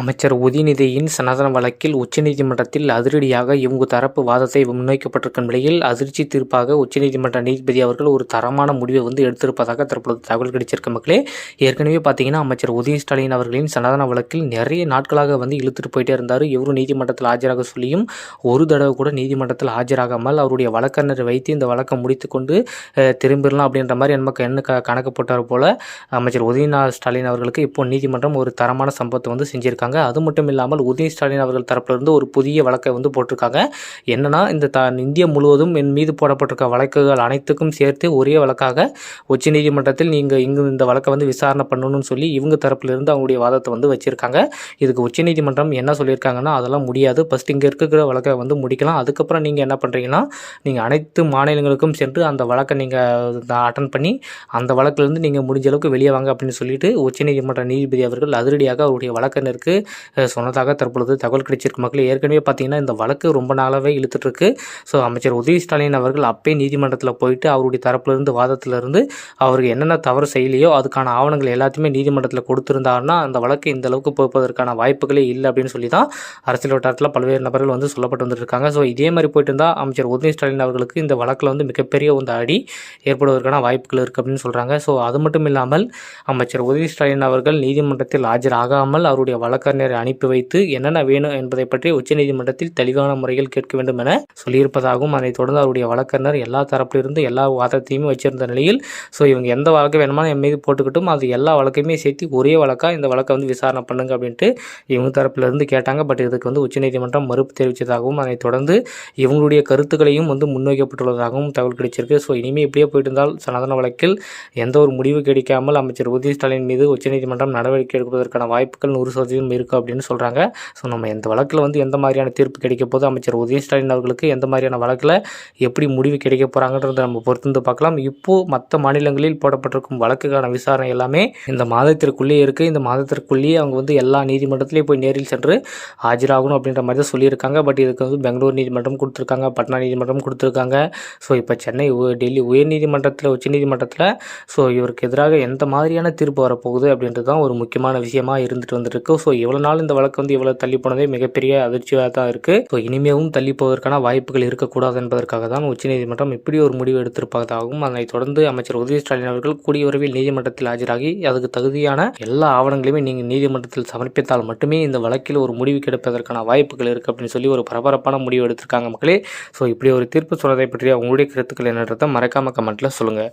அமைச்சர் உதயநிதியின் சனாதன வழக்கில் உச்சநீதிமன்றத்தில் அதிரடியாக இவங்க தரப்பு வாதத்தை முன்வைக்கப்பட்டிருக்கும் நிலையில் அதிர்ச்சி தீர்ப்பாக உச்சநீதிமன்ற நீதிபதி அவர்கள் ஒரு தரமான முடிவை வந்து எடுத்திருப்பதாக தற்பொழுது தகவல் கிடைச்சிருக்க மக்களே. ஏற்கனவே பார்த்தீங்கன்னா அமைச்சர் உதய ஸ்டாலின் அவர்களின் சனாதன வழக்கில் நிறைய நாட்களாக வந்து இழுத்துட்டு போயிட்டே இருந்தார். இவரும் நீதிமன்றத்தில் ஆஜராக சொல்லியும் ஒரு தடவை கூட நீதிமன்றத்தில் ஆஜராகாமல் அவருடைய வழக்கறிஞரை வைத்து இந்த வழக்கை முடித்து கொண்டு திரும்பிடலாம் அப்படின்ற மாதிரி நமக்கு என்ன க கணக்கு போட்டார் போல அமைச்சர் உதயநாத் ஸ்டாலின் அவர்களுக்கு இப்போ நீதிமன்றம் ஒரு தரமான சம்பவத்தை வந்து செஞ்சிருக்காங்க. அது மட்டும் இல்லாமல் உதய ஸ்டாலின் அவர்கள் தரப்பிலிருந்து ஒரு புதிய வழக்கை வந்து போட்டிருக்காங்க. என்னன்னா இந்த த இந்தியா முழுவதும் என் மீது போடப்பட்டிருக்க வழக்குகள் அனைத்துக்கும் சேர்த்து ஒரே வழக்காக உச்சநீதிமன்றத்தில் நீங்கள் இங்கு இந்த வழக்கை வந்து விசாரணை பண்ணணும்னு சொல்லி இவங்க தரப்பிலிருந்து அவங்களுடைய வாதத்தை வந்து வச்சிருக்காங்க. இதுக்கு உச்சநீதிமன்றம் என்ன சொல்லியிருக்காங்கன்னா அதெல்லாம் முடியாது. ஃபஸ்ட் இங்கே இருக்கிற வழக்கை வந்து முடிக்கலாம். அதுக்கப்புறம் நீங்கள் என்ன பண்ணுறீங்கன்னா நீங்கள் அனைத்து மாநிலங்களுக்கும் சென்று அந்த வழக்கை நீங்கள் அட்டன் பண்ணி அந்த வழக்கிலிருந்து நீங்கள் முடிஞ்ச அளவுக்கு வெளியே வாங்க அப்படின்னு சொல்லிட்டு உச்சநீதிமன்ற நீதிபதி அவர்கள் அதிரடியாக அவருடைய வழக்கறிஞருக்கு சொன்னதாக தற்பொழுது தகவல் கிடைச்சிருக்கு. மக்கள் ஏற்கனவே பார்த்தீங்கன்னா இந்த வழக்கு ரொம்ப நாளாகவே இழுத்துட்ருக்கு. ஸோ அமைச்சர் உதய ஸ்டாலின் அவர்கள் அப்பே நீதிமன்றத்தில் போயிட்டு அவருடைய தரப்பிலிருந்து வாதத்திலிருந்து அவருக்கு என்னென்ன தவறு செய்யலையோ அதுக்கான ஆவணங்கள் எல்லாத்தையுமே நீதிமன்றத்தில் கொடுத்துருந்தாருன்னா அந்த வழக்கு இந்த அளவுக்கு போய்ப்பதற்கான வாய்ப்புகளே இல்லை அப்படின்னு சொல்லி தான் அரசியல் வட்டாரத்தில் பல்வேறு நபர்கள் வந்து சொல்லப்பட்டு வந்துருக்காங்க ஸோ இதே மாதிரி போயிட்டு இருந்தால் அமைச்சர் உதய ஸ்டாலின் அவர்களுக்கு இந்த வழக்கில் வந்து மிகப்பெரிய வந்து அடி ஏற்படுவதற்கான வாய்ப்புகள் இருக்குது அப்படின்னு சொல்கிறாங்க ஸோ அது மட்டும் இல்லாமல் அமைச்சர் உதய ஸ்டாலின் அவர்கள் நீதிமன்றத்தில் ஆஜராகாமல் அவருடைய வழக்கு வழக்கறிஞரை அனுப்பி வைத்து என்னென்ன வேணும் என்பதை பற்றி உச்சநீதிமன்றத்தில் தெளிவான முறையில் கேட்க வேண்டும் என சொல்லியிருப்பதாகவும் அதைத் தொடர்ந்து அவருடைய வழக்கறிஞர் எல்லா தரப்பிலிருந்து எல்லா வாதத்தையுமே வச்சிருந்த நிலையில் ஸோ இவங்க எந்த வழக்கு வேணுமானு என் மீது போட்டுக்கிட்டும். அது எல்லா வழக்கையுமே சேர்த்து ஒரே வழக்காக இந்த வழக்கை வந்து விசாரணை பண்ணுங்க அப்படின்ட்டு இவங்க தரப்பிலிருந்து கேட்டாங்க. பட் இதுக்கு வந்து உச்சநீதிமன்றம் மறுப்பு தெரிவித்ததாகவும் அதைத் தொடர்ந்து இவங்களுடைய கருத்துக்களையும் வந்து முன்வைக்கப்பட்டுள்ளதாகவும் தகவல் கிடைச்சிருக்கு. ஸோ இனிமேல் இப்படியே போயிட்டு இருந்தால் சனாதன வழக்கில் எந்த ஒரு முடிவு கிடைக்காமல் அமைச்சர் உதய ஸ்டாலின் மீது உச்சநீதிமன்றம் நடவடிக்கை எடுப்பதற்கான வாய்ப்புகள் நூறு சதவீதம் இருக்குது அப்படின்னு சொல்கிறாங்க ஸோ நம்ம எந்த வழக்கில் வந்து எந்த மாதிரியான தீர்ப்பு கிடைக்க போது அமைச்சர் உதய ஸ்டாலின் அவர்களுக்கு எந்த மாதிரியான வழக்கில் எப்படி முடிவு கிடைக்க போகிறாங்கன்றதை நம்ம பொறுத்திருந்து பார்க்கலாம். இப்போது மற்ற மாநிலங்களில் போடப்பட்டிருக்கும் வழக்குக்கான விசாரணை எல்லாமே இந்த மாதத்திற்குள்ளேயே இருக்குது இந்த மாதத்திற்குள்ளேயே அவங்க வந்து எல்லா நீதிமன்றத்திலையும் போய் நேரில் சென்று ஆஜராகணும் அப்படின்ற மாதிரி தான் சொல்லியிருக்காங்க. பட் இதுக்கு வந்து பெங்களூர் நீதிமன்றம் கொடுத்துருக்காங்க பட்னா நீதிமன்றம் கொடுத்துருக்காங்க. ஸோ இப்போ சென்னை உ- டெல்லி உயர்நீதிமன்றத்தில் உச்சநீதிமன்றத்தில் ஸோ இவருக்கு எதிராக எந்த மாதிரியான தீர்ப்பு வரப்போகுது அப்படின்றது தான் ஒரு முக்கியமான விஷயமாக இருந்துட்டு வந்துருக்கு ஸோ இவ்வளோ நாள் இந்த வழக்கு வந்து இவ்வளோ தள்ளி போனதே மிகப்பெரிய அதிர்ச்சியாக தான் இருக்குது ஸோ இனிமேவும் தள்ளி போவதற்கான வாய்ப்புகள் இருக்கக்கூடாது என்பதற்காக தான் உச்சநீதிமன்றம் இப்படி ஒரு முடிவு எடுத்திருப்பதாகவும் அதனைத் தொடர்ந்து அமைச்சர் உதய ஸ்டாலின் அவர்கள் கூடிய விரைவில் நீதிமன்றத்தில் ஆஜராகி அதுக்கு தகுதியான எல்லா ஆவணங்களையுமே நீங்கள் நீதிமன்றத்தில் சமர்ப்பித்தால் மட்டுமே இந்த வழக்கில் ஒரு முடிவு கிடைப்பதற்கான வாய்ப்புகள் இருக்குது அப்படின்னு சொல்லி ஒரு பரபரப்பான முடிவு எடுத்திருக்காங்க மக்களே. ஸோ இப்படி ஒரு தீர்ப்பு சொன்னதை பற்றிய உங்களுடைய கருத்துக்கள் என்னன்றதை மறக்காம கமெண்ட்டில் சொல்லுங்கள்